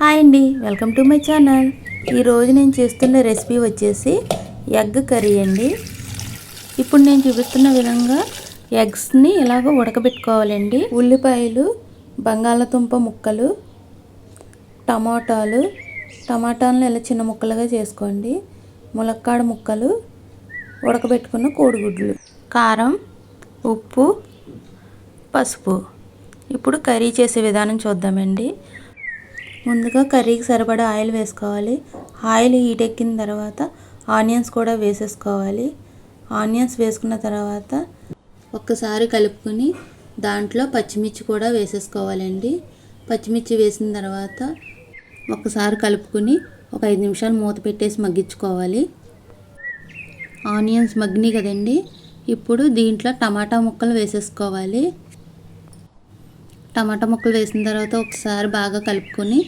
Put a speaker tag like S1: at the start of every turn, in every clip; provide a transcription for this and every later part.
S1: Hi అండి welcome to my channel. ఈరోజు నేను చేస్తున్న రెసిపీ వచ్చేసి ఎగ్ కర్రీ అండి. ఇప్పుడు నేను చూపిస్తున్న విధంగా ఎగ్స్ని ఇలాగ ఉడకబెట్టుకోవాలండి. ఉల్లిపాయలు బంగాళదుంప ముక్కలు టమాటాలు. టమాటాలను ఇలా చిన్న ముక్కలుగా చేసుకోండి. ములక్కాడ ముక్కలు ఉడకబెట్టుకున్న కోడిగుడ్లు. కారం ఉప్పు పసుపు. ఇప్పుడు కర్రీ చేసే విధానం చూద్దామండి. ముందుగా కర్రీకి సరిపడా ఆయిల్ వేసుకోవాలి. ఆయిల్ హీట్ ఎక్కిన తర్వాత ఆనియన్స్ కూడా వేసేసుకోవాలి. ఆనియన్స్ వేసుకున్న తర్వాత ఒక్కసారి కలుపుకొని దాంట్లో పచ్చిమిర్చి కూడా వేసేసుకోవాలండి. పచ్చిమిర్చి వేసిన తర్వాత ఒకసారి కలుపుకొని ఒక ఐదు నిమిషాలు మూత పెట్టేసి మగ్గించుకోవాలి. ఆనియన్స్ మగ్గినాయి కదండి. ఇప్పుడు దీంట్లో టమాటా ముక్కలు వేసేసుకోవాలి. టమాటా ముక్కలు వేసిన తర్వాత ఒకసారి బాగా కలుపుకొని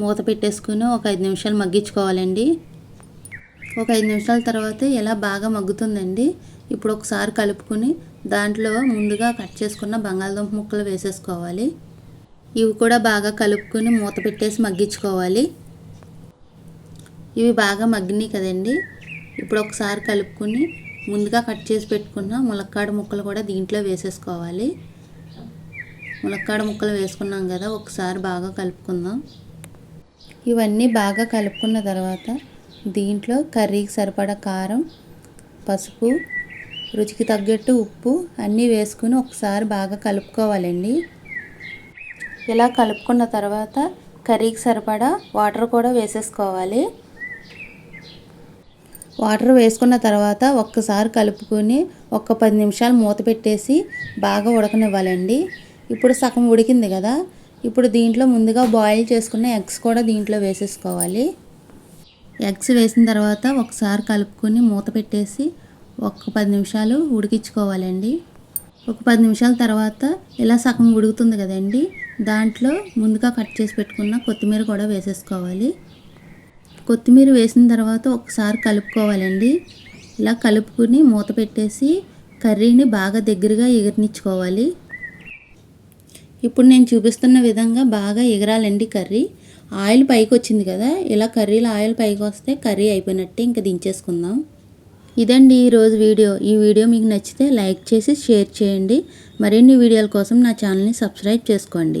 S1: మూత పెట్టేసుకుని ఒక ఐదు నిమిషాలు మగ్గించుకోవాలండి. ఒక ఐదు నిమిషాల తర్వాత ఇలా బాగా మగ్గుతుందండి? ఇప్పుడు ఒకసారి కలుపుకొని దాంట్లో ముందుగా కట్ చేసుకున్న బంగాళదుంప ముక్కలు వేసేసుకోవాలి. ఇవి కూడా బాగా కలుపుకొని మూత పెట్టేసి మగ్గించుకోవాలి. ఇవి బాగా మగ్గినాయి కదండి. ఇప్పుడు ఒకసారి కలుపుకొని ముందుగా కట్ చేసి పెట్టుకున్న ములక్కాడ ముక్కలు కూడా దీంట్లో వేసేసుకోవాలి. ములక్కాడ ముక్కలు వేసుకున్నాం కదా ఒకసారి బాగా కలుపుకుందాం. ఇవన్నీ బాగా కలుపుకున్న తర్వాత దీంట్లో కర్రీకి సరిపడా కారం పసుపు రుచికి తగ్గట్టు ఉప్పు అన్నీ వేసుకుని ఒకసారి బాగా కలుపుకోవాలండి. ఇలా కలుపుకున్న తర్వాత కర్రీకి సరిపడా వాటర్ కూడా వేసేసుకోవాలి. వాటర్ వేసుకున్న తర్వాత ఒక్కసారి కలుపుకొని ఒక పది నిమిషాలు మూత పెట్టేసి బాగా ఉడకనివ్వాలండి. ఇప్పుడు సగం ఉడికింది కదా ఇప్పుడు దీంట్లో ముందుగా బాయిల్ చేసుకున్న ఎగ్స్ కూడా దీంట్లో వేసేసుకోవాలి. ఎగ్స్ వేసిన తర్వాత ఒకసారి కలుపుకొని మూత పెట్టేసి ఒక పది నిమిషాలు ఉడికించుకోవాలండి. ఒక పది నిమిషాల తర్వాత ఇలా సగం ఉడుకుతుంది కదండి దాంట్లో ముందుగా కట్ చేసి పెట్టుకున్న కొత్తిమీర కూడా వేసేసుకోవాలి. కొత్తిమీర వేసిన తర్వాత ఒకసారి కలుపుకోవాలండి. ఇలా కలుపుకుని మూత పెట్టేసి కర్రీని బాగా దగ్గరగా ఎగిరినిచ్చుకోవాలి. ఇప్పుడు నేను చూపిస్తున్న విధంగా బాగా ఎగరాలండి కర్రీ. ఆయిల్ పైకి వచ్చింది కదా ఇలా కర్రీలో ఆయిల్ పైకి వస్తే కర్రీ అయిపోయినట్టే ఇంకా దించేసుకుందాం. ఇదండి ఈరోజు వీడియో. ఈ వీడియో మీకు నచ్చితే లైక్ చేసి షేర్ చేయండి. మరిన్ని వీడియోల కోసం నా ఛానల్ని సబ్స్క్రైబ్ చేసుకోండి.